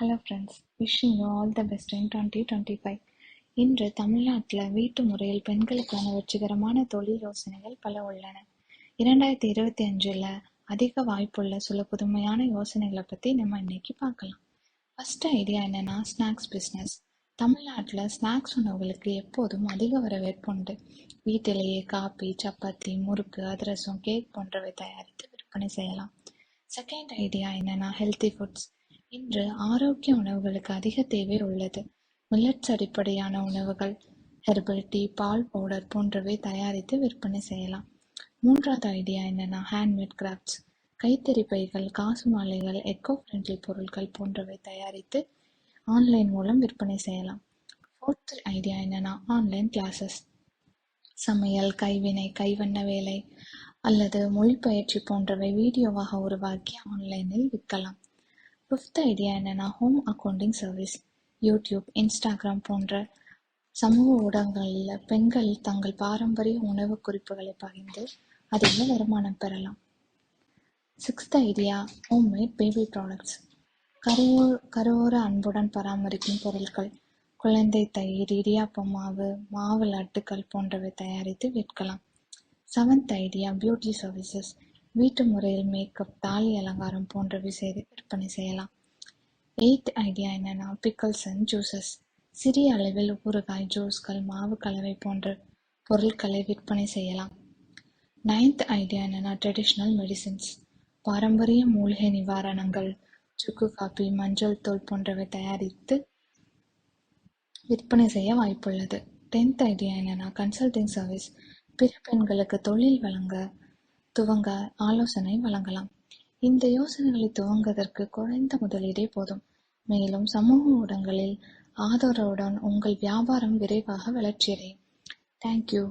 Hello friends wishing you all the best in twenty twenty five இன்று தமிழ்நாட்டில் வீட்டு முறையில் பெண்களுக்கான வெற்றிகரமான தொழில் யோசனைகள் பல உள்ளன. இரண்டாயிரத்தி இருபத்தி அஞ்சில் அதிக வாய்ப்புள்ள சில புதுமையான யோசனைகளை பற்றி நம்ம இன்னைக்கு பார்க்கலாம். ஃபர்ஸ்ட் ஐடியா என்னென்னா ஸ்நாக்ஸ் பிஸ்னஸ் தமிழ்நாட்டில் ஸ்நாக்ஸ் உணவுகளுக்கு எப்போதும் அதிக வரவேற்பு உண்டு. வீட்டிலேயே காபி சப்பாத்தி முறுக்கு அதிரசம் கேக் போன்றவை தயாரித்து விற்பனை செய்யலாம். செகண்ட் ஐடியா என்னென்னா ஹெல்த்தி ஃபுட்ஸ் இன்று ஆரோக்கிய உணவுகளுக்கு அதிக தேவை உள்ளது. மில்லட்ஸ் அடிப்படையான உணவுகள் ஹெர்பல் டீ பால் பவுடர் போன்றவை தயாரித்து விற்பனை செய்யலாம். மூன்றாவது ஐடியா என்னன்னா ஹேண்ட்மேட் கிராஃப்ட்ஸ் கைத்தறி பைகள் காசு மாலைகள் எக்கோ ஃப்ரெண்ட்லி பொருட்கள் போன்றவை தயாரித்து ஆன்லைன் மூலம் விற்பனை செய்யலாம். ஃபோர்த் ஐடியா என்னன்னா ஆன்லைன் கிளாஸஸ் சமையல் கைவினை கைவண்ண வேலை அல்லது மொழிபயிற்சி போன்றவை வீடியோவாக உருவாக்கி ஆன்லைனில் விற்கலாம். ஃபிஃப்த் ஐடியா என்னன்னா home accounting service YouTube Instagram போன்ற சமூக ஊடகங்களில் பெண்கள் தங்கள் பாரம்பரிய உணவு குறிப்புகளை பகிர்ந்து அதில் வருமானம் பெறலாம். Sixth idea homemade baby products கருவோ கருவோர அன்புடன் பராமரிக்கும் பொருட்கள் குழந்தை தயிர் இடியாப்பம் மாவு மாவு லட்டுக்கள் போன்றவை தயாரித்து விற்கலாம். செவன்த் ஐடியா பியூட்டி சர்வீசஸ் வீட்டு முறையில் மேக்கப் தாலி அலங்காரம் போன்றவை செய்து விற்பனை செய்யலாம். எயித் ஐடியா என்னன்னா பிக்கல்ஸ் அண்ட் ஜூசஸ் சிறிய அளவில் ஊறுகாய் ஜூஸ்கள் மாவு கலவை போன்ற பொருட்களை விற்பனை செய்யலாம். நைன்த் ஐடியா என்னன்னா ட்ரெடிஷ்னல் மெடிசின்ஸ் பாரம்பரிய மூலிகை நிவாரணங்கள் சுக்கு காப்பி மஞ்சள் தூள் போன்றவை தயாரித்து விற்பனை செய்ய வாய்ப்புள்ளது. டென்த் ஐடியா என்னன்னா கன்சல்டிங் சர்வீஸ் பிற பெண்களுக்கு தொழில் வழங்க துவங்க ஆலோசனை வழங்கலாம். இந்த யோசனைகளை துவங்குவதற்கு குறைந்த முதலீடே போதும். மேலும் சமூக ஊடகங்களில் ஆதரவுடன் உங்கள் வியாபாரம் விரைவாக வளர்ச்சியடையும். தேங்க்யூ